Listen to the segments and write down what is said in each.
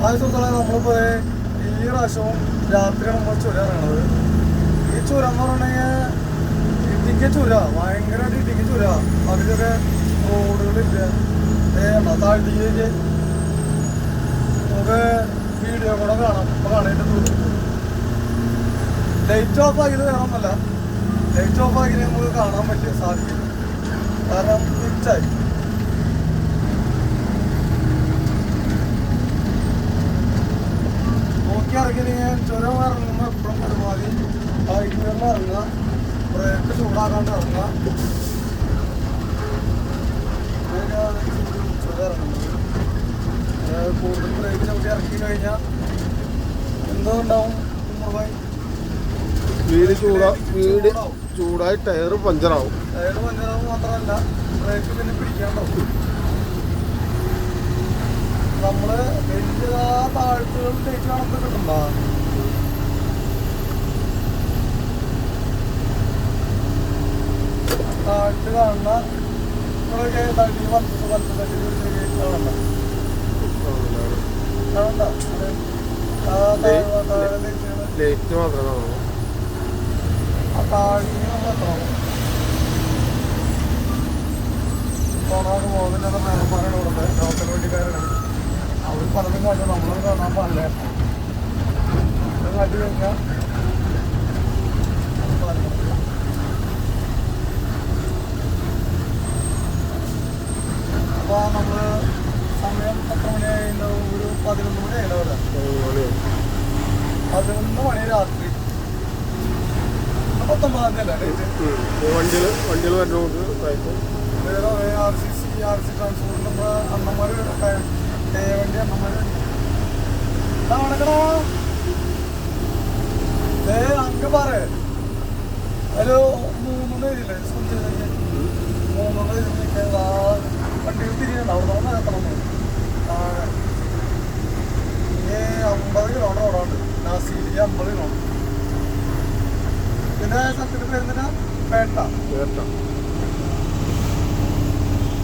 ആ സുഹൃത്തുക്കളെ ഈ പ്രാവശ്യവും രാത്രിയാണ് നമ്മൾ ചുരം ഈ ചുരം എന്ന് പറഞ്ഞുകഴിഞ്ഞാൽ ഇടുക്കി ചുര ഭയങ്കരമായിട്ട് ഇടുക്കി ചുര. അതിലൊക്കെ റോഡുകളില്ല. ഏണ്ട താഴ്ത്തിക്ക് നമുക്ക് വീഡിയോ കൂടെ കാണാം. ഇപ്പൊ കാണാനായിട്ട് ലൈറ്റ് ഓഫ് ആക്കിയത് വേണമെന്നല്ല ലൈറ്റ് ഓഫ് ആക്കിയത് നമുക്ക് കാണാൻ പറ്റില്ല സാധിക്കും കാരണം തിരിച്ചായി നിന്ന് ഇറങ്ങുക. ബ്രേക്ക് ചൂടാക്കാണ്ട് ഇറങ്ങുക. ഇറങ്ങുന്നത്. കൂടുതൽ ബ്രേക്ക് ചവിട്ടി ഇറക്കി കഴിഞ്ഞാൽ എന്തോ ഉണ്ടാവും ഉമ്മർഭായി വീട് ചൂടാ വീട് ചൂടായി ടയർ പഞ്ചറാവും. ടയർ പഞ്ചറാവും മാത്രമല്ല ബ്രേക്ക് പിന്നെ പിടിക്കാണ്ടാവും. നമ്മൾ വലിയ താഴ്ത്തുകൾ തേച്ച് കണക്ക് താഴ്ത്ത് കാണുന്ന നമ്മളൊക്കെ താഴ്ത്തി വലത്ത് വലത്ത് തട്ടി കാണണ്ട. കാണണ്ട. അത്. ലേറ്റ് മാത്രമേ ആ താഴ്ത്തി നമ്മൾ എത്തണം പോണാറ് പോകുന്നില്ല മേലപ്പാറയുടെ ലോക്കൽ വണ്ടിക്കാരാണ്. അവർ പലതും കാട്ടും നമ്മളത് കാണാൻ പാടില്ല. ഇത് കാട്ടി കഴിഞ്ഞാൽ വണ്ടിയിൽ വണ്ടിയിൽ വേറെ R C C R C transport വണ്ടി ഏ അങ്ങ് പറ. ഒരു മൂന്നെണ്ണം എഴുതില്ലേ മൂന്നെണ്ണം എഴുതി ആ വണ്ടി തിരിയണ്ട അവിടെ നിന്ന് എത്തണം ഇനി അമ്പത് കിലോമീറ്റർ ഓടാണ്ട് നാസിക്ക് അമ്പത് കിലോമീറ്റർ.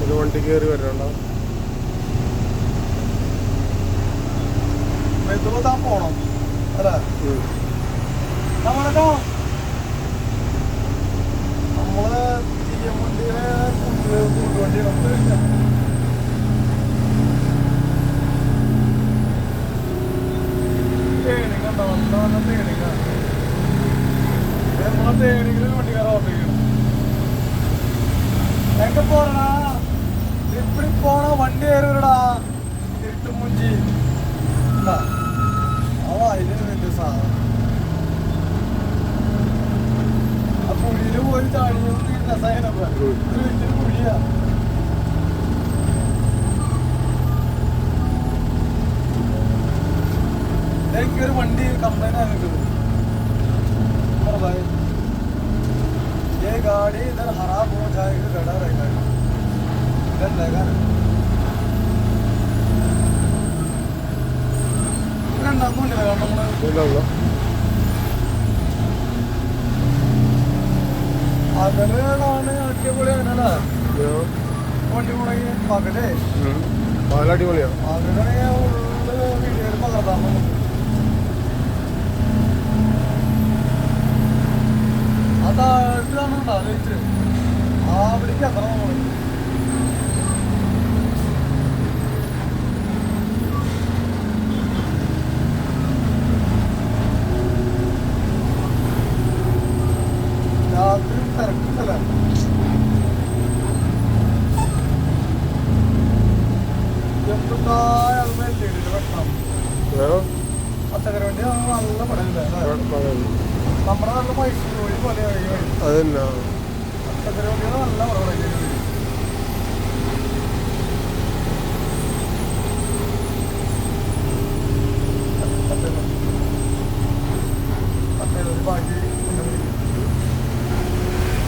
ഒരു വണ്ടി കയറി വരണ്ട? പോണം തേണിങ് ഉണ്ടോ നല്ല പത്ത് എവിടെയെങ്കിലും വണ്ടിക്കാർ ഓർമ്മിക്കണം എങ്ക പോണാ ട്രിപ്പിൽ പോണ വണ്ടി കയറിടാ ഇരുട്ടുമുഞ്ചി അവ അതിന് വലിയ സാധനം. ആ പുഴിയിൽ പോയി ചാടിയത് രസായനം വലിയ പുഴിയാ എനിക്കൊരു വണ്ടി കംപ്ലൈന്റ് ആയിരുന്നു गाड़ी इधर खराब हो जाएगी गड़ा रहेगा इधर लगा രണ്ടാമൂന്നില്ല കാരണം നമ്മള് ഇല്ല ഇല്ല അകലാണ് അടിപൊളി അങ്ങനല്ല ഞാൻ വണ്ടി മുടങ്ങി പകലേ പാലടിപൊളിയാ അതിനെ ഉള്ളില് വീഡിയോയിൽ പകർത്താം നമുക്ക് അതായിട്ടാണ് ആലോചിച്ച് അവിടേക്ക് എത്ര നമ്മൾ രാത്രി തിരക്കില്ല എന്തുണ്ടായ വെള്ളം പച്ചക്കറി വണ്ടി നല്ല പടമില്ല നമ്മുടെ നല്ല മൈസൂർ ജോലി പോലെ വഴി വഴി. അതന്നെ. നല്ല